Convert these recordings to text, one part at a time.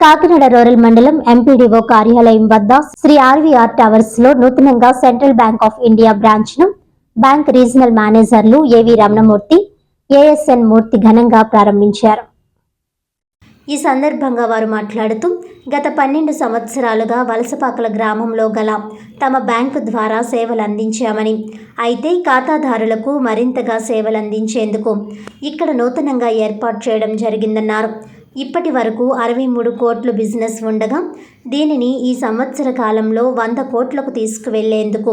Kakinada rural మండలం MPDO కార్యాలయం వద్ద శ్రీ ఆర్వీఆర్ టవర్స్లో నూతనంగా సెంట్రల్ బ్యాంక్ ఆఫ్ ఇండియా బ్రాంచ్ను బ్యాంక్ రీజనల్ మేనేజర్లు ఏవి రమణమూర్తి ఏఎస్ఎన్ మూర్తి ఘనంగా ప్రారంభించారు. ఈ సందర్భంగా వారు మాట్లాడుతూ గత పన్నెండు సంవత్సరాలుగా వలసపాకల గ్రామంలో గల తమ బ్యాంకు ద్వారా సేవలు అందించామని అయితే ఖాతాదారులకు మరింతగా సేవలు అందించేందుకు ఇక్కడ నూతనంగా ఏర్పాటు చేయడం జరిగిందన్నారు. ఇప్పటి వరకు అరవై మూడు కోట్లు బిజినెస్ ఉండగా దీనిని ఈ సంవత్సర కాలంలో వంద కోట్లకు తీసుకువెళ్ళేందుకు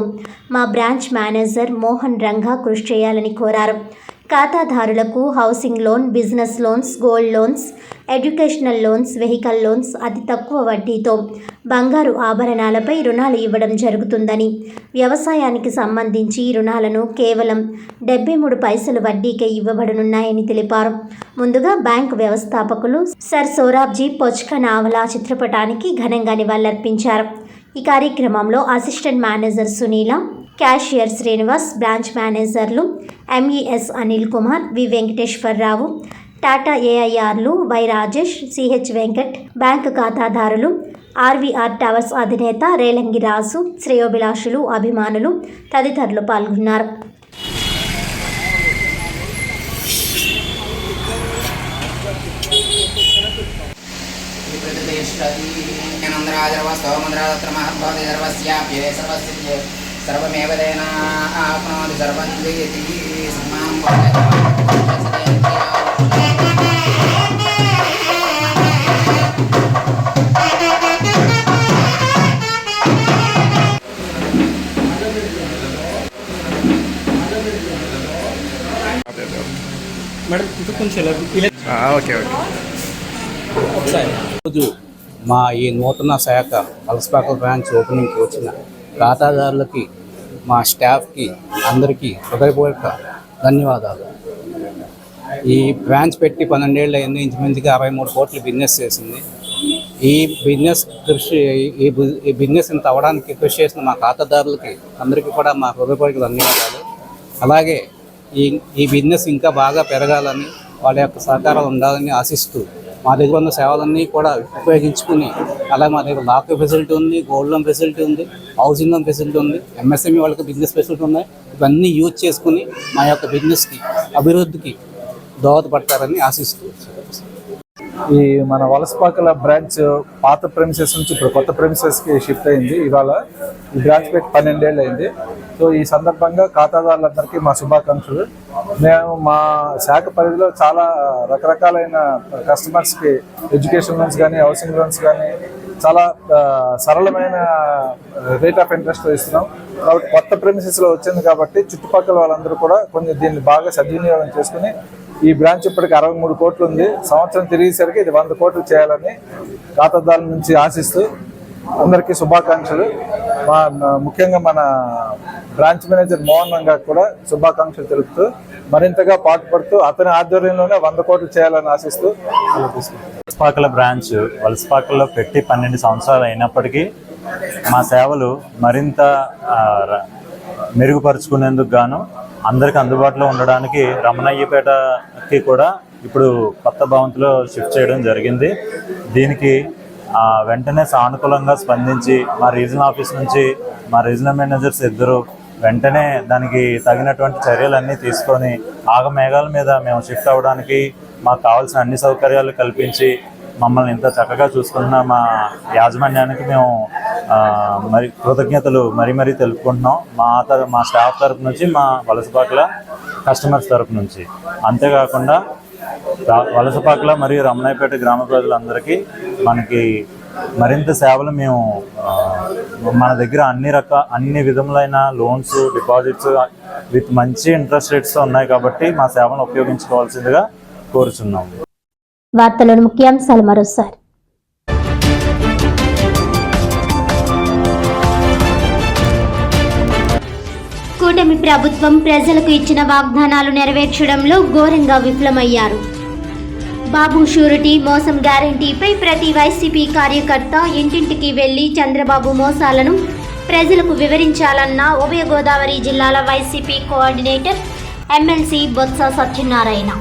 మా బ్రాంచ్ మేనేజర్ మోహన్ రంగా కృషి చేయాలని కోరారు. ఖాతాదారులకు housing loan business loans gold loans educational loans vehicle loans అతి తక్కువ వడ్డీతో బంగారు ఆభరణాలపై రుణాలు ఇవ్వడం జరుగుతుందని వ్యవసాయానికి సంబంధించి రుణాలను కేవలం డెబ్బై మూడు పైసలు వడ్డీకే ఇవ్వబడనున్నాయని తెలిపారు. ముందుగా బ్యాంకు వ్యవస్థాపకులు సర్ సోరాబ్జీ పొచ్క నావలా చిత్రపటానికి ఘనంగా నివాళులర్పించారు. ఈ కార్యక్రమంలో assistant manager Sunila cashier Srinivas branch మేనేజర్లు MES Anil Kumar V Venkateswararao Tata ఏఐఆర్లు Y Rajesh CH Venkat bank ఖాతాదారులు ఆర్వీఆర్ టవర్స్ అధినేత రేలంగి రాజు శ్రేయోభిలాషులు అభిమానులు తదితరులు పాల్గొన్నారు నందరాజర్వస్తోమంద్రాదత్రమహద్భవతి సర్వస్యాప్యే సర్వస్య సర్వమేవ తేనా ఆప్నోతి సర్వం జయతి సమ్మానం మేడం ఇంకా కొంచెం ఓకే ఓకే. మా ఈ నూతన శాఖ వలసపాక బ్రాంచ్ ఓపెనింగ్కి వచ్చిన ఖాతాదారులకి మా స్టాఫ్కి అందరికీ హృదయపూర్వక ధన్యవాదాలు. ఈ బ్రాంచ్ పెట్టి పన్నెండేళ్ళు అయింది ఇంచుమించుగా అరవై మూడు కోట్లు బిజినెస్ చేసింది. ఈ బిజినెస్ కృషి ఈ ఈ బిజినెస్ ఇంత అవ్వడానికి కృషి చేసిన మా ఖాతాదారులకి అందరికీ కూడా మా హృదయపూర్వక ధన్యవాదాలు. అలాగే ఈ ఈ బిజినెస్ ఇంకా బాగా పెరగాలని వాళ్ళ యొక్క సహకారం ఉండాలని ఆశిస్తూ మా దగ్గర ఉన్న సేవలన్నీ కూడా ఉపయోగించుకుని అలాగే మా దగ్గర లాక్ ఫెసిలిటీ ఉంది గోల్డ్ లోన్ ఫెసిలిటీ ఉంది హౌసింగ్ లోన్ ఫెసిలిటీ ఉంది ఎంఎస్ఎంఈ వాళ్ళకి బిజినెస్ ఫెసిలిటీ ఉన్నాయి. ఇవన్నీ యూజ్ చేసుకుని మా యొక్క బిజినెస్కి అభివృద్ధికి దోహదపడతారని ఆశిస్తూ ఈ మన వలసపాకల బ్రాంచ్ పాత ప్రెమిసెస్ నుంచి ఇప్పుడు కొత్త ప్రెమిసెస్కి షిఫ్ట్ అయింది. ఇవాళ ఈ బ్రాంచ్ పెట్టి పన్నెండేళ్ళు అయింది. సో ఈ సందర్భంగా ఖాతాదారులందరికీ మా శుభాకాంక్షలు. మేము మా శాఖ పరిధిలో చాలా రకరకాలైన కస్టమర్స్కి ఎడ్యుకేషన్ లోన్స్ కానీ హౌసింగ్ లోన్స్ కానీ చాలా సరళమైన రేట్ ఆఫ్ ఇంట్రెస్ట్ ఇస్తున్నాం. కాబట్టి కొత్త ప్రెమిసెస్లో వచ్చింది కాబట్టి చుట్టుపక్కల వాళ్ళందరూ కూడా కొంచెం దీన్ని బాగా సద్వినియోగం చేసుకుని ఈ బ్రాంచ్ ఇప్పటికి అరవై మూడు కోట్లు ఉంది. సంవత్సరం తిరిగేసరికి ఇది వంద కోట్లు చేయాలని ఖాతాదారుల నుంచి ఆశిస్తూ అందరికీ శుభాకాంక్షలు. మా ముఖ్యంగా మన బ్రాంచ్ మేనేజర్ మోహన్ కూడా శుభాకాంక్షలు తెలుపుతూ మరింతగా పాటుపడుతూ అతని ఆధ్వర్యంలోనే వంద కోట్లు చేయాలని ఆశిస్తూ వలసపాకల బ్రాంచ్ వలసపాకల్లో పెట్టి పన్నెండు సంవత్సరాలు అయినప్పటికీ మా సేవలు మరింత మెరుగుపరుచుకునేందుకు గాను అందరికి అందుబాటులో ఉండడానికి రమణయ్యపేటకి కూడా ఇప్పుడు కొత్త భవంతిలో షిఫ్ట్ చేయడం జరిగింది. దీనికి వెంటనే సానుకూలంగా స్పందించి మా రీజనల్ ఆఫీస్ నుంచి మా రీజనల్ మేనేజర్స్ ఇద్దరు వెంటనే దానికి తగినటువంటి చర్యలన్నీ తీసుకొని ఆగమేఘాల మీద మేము షిఫ్ట్ అవ్వడానికి మాకు కావాల్సిన అన్ని సౌకర్యాలు కల్పించి మమ్మల్ని ఇంత చక్కగా చూసుకున్న మా యాజమాన్యానికి మేము మరి కృతజ్ఞతలు మరీ మరీ తెలుపుకుంటున్నాం. మా తర మా స్టాఫ్ తరపు నుంచి మా వలసపాకల కస్టమర్స్ తరపు నుంచి. అంతేకాకుండా వలస వలసపాకల మరియు రమణాయపేట గ్రామ ప్రజలందరికీ మనకి మరింత సేవలు మేము మన దగ్గర అన్ని రకాల అన్ని విధములైన లోన్స్ డిపాజిట్స్ విత్ మంచి ఇంట్రెస్ట్ రేట్స్ ఉన్నాయి కాబట్టి మా సేవలను ఉపయోగించుకోవాల్సిందిగా కోరుచున్నాము వార్తలను ముఖ్యాంశాలు మరోసారి. ప్రభుత్వం ప్రజలకు ఇచ్చిన వాగ్దానాలు నెరవేర్చడంలో ఘోరంగా విఫలమయ్యారు. బాబు షూరిటీ మోసం గ్యారంటీపై ప్రతి వైసీపీ కార్యకర్త ఇంటింటికి వెళ్ళి చంద్రబాబు మోసాలను ప్రజలకు వివరించాలన్న ఉభయ గోదావరి జిల్లాల YCP coordinator MLC Botsa Satyanarayana.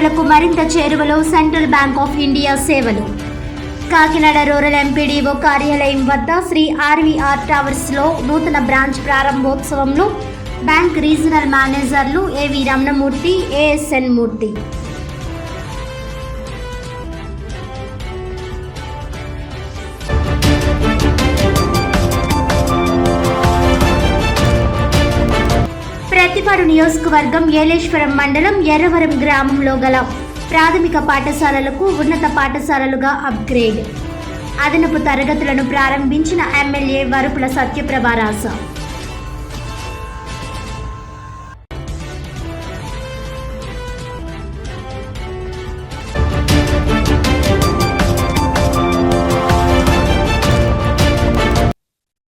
ఖాతాదారులకు మరింత చేరువలో సెంట్రల్ బ్యాంక్ ఆఫ్ ఇండియా సేవలు. కాకినాడ రూరల్ ఎంపీడీఓ కార్యాలయం వద్ద శ్రీ ఆర్వీఆర్ టవర్స్లో నూతన బ్రాంచ్ ప్రారంభోత్సవంలో బ్యాంక్ రీజనల్ మేనేజర్లు ఏవి రమణమూర్తి ఏఎస్ఎన్ మూర్తి. ప్రతిపాడు నియోజకవర్గం ఏలేశ్వరం మండలం ఎర్రవరం గ్రామంలో గల ప్రాథమిక పాఠశాలలకు ఉన్నత పాఠశాలలుగా అప్గ్రేడ్. అదనపు తరగతులను ప్రారంభించిన ఎమ్మెల్యే వరుపుల సత్యప్రభారాస